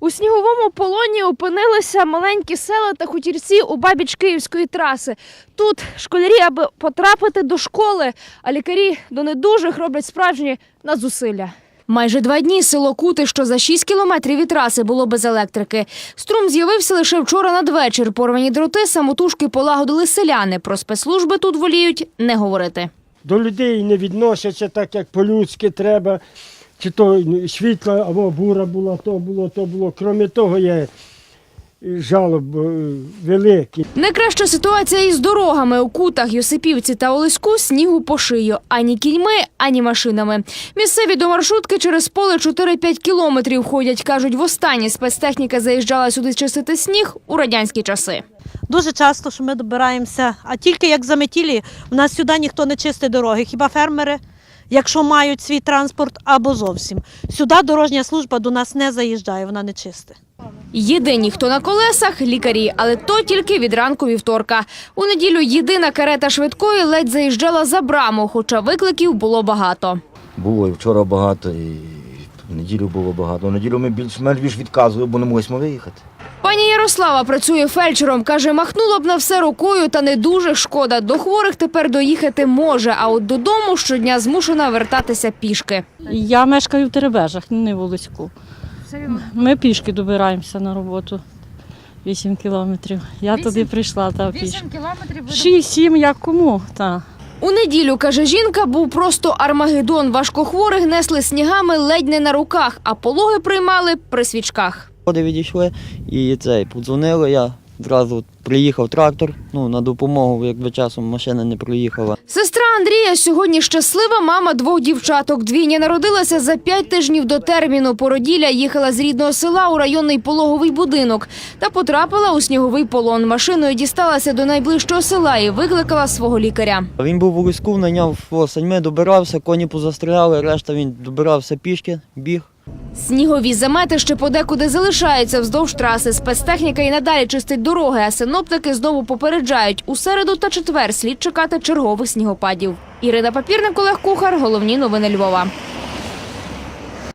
У сніговому полоні опинилися маленькі села та хутірці у бабіч Київської траси. Тут школярі, аби потрапити до школи, а лікарі до недужих роблять справжні надзусилля. Майже два дні село Кути, що за 6 кілометрів від траси, було без електрики. Струм з'явився лише вчора надвечір. Порвані дроти самотужки полагодили селяни. Про спецслужби тут воліють не говорити. До людей не відносяться так, як по-людськи треба. Чи то світла або бура була, то було, то було. Крім того, є жалоб е, великі. Найкраща ситуація із дорогами у кутах Йосипівці та Олеську снігу по шию. Ані кіньми, ані машинами. Місцеві до маршрутки через поле 4-5 кілометрів ходять. Кажуть, востаннє спецтехніка заїжджала сюди чистити сніг у радянські часи. Дуже часто, що ми добираємося, а тільки як заметілі, в нас сюди ніхто не чистить дороги, хіба фермери, якщо мають свій транспорт, або зовсім. Сюди дорожня служба до нас не заїжджає, вона не чистить. Єдині, хто на колесах лікарі, але то тільки від ранку вівторка. У неділю єдина карета швидкої ледь заїжджала за браму, хоча викликів було багато. Було і вчора багато, і в неділю було багато. В неділю ми більш-менш більш відказували, бо не могли виїхати. Пані Ярослава працює фельдшером. Каже, махнула б на все рукою, та не дуже шкода. До хворих тепер доїхати може, а от додому щодня змушена вертатися пішки. Я мешкаю в Теребежах, не в Волоську. Ми пішки добираємося на роботу. 8 кілометрів. Я туди прийшла та пішки. кілометрів 6-7, як кому. Та. У неділю, каже жінка, був просто армагеддон. Важкохворих несли снігами ледь не на руках, а пологи приймали при свічках. Люди відійшли і цей подзвонили. Я зразу приїхав трактор. Ну на допомогу, якби часом машина не проїхала. Сестра Андрія сьогодні щаслива мама двох дівчаток. Двійня народилася за п'ять тижнів до терміну. Породілля їхала з рідного села у районний пологовий будинок та потрапила у сніговий полон. Машиною дісталася до найближчого села і викликала свого лікаря. Він був у ліску, найняв саньми, добирався, коні позастріляли, решта він добирався пішки, біг. Снігові замети ще подекуди залишаються вздовж траси. Спецтехніка і надалі чистить дороги, а синоптики знову попереджають у середу та четвер слід чекати чергових снігопадів. Ірина Папірник, Олег Кухар. Головні новини Львова.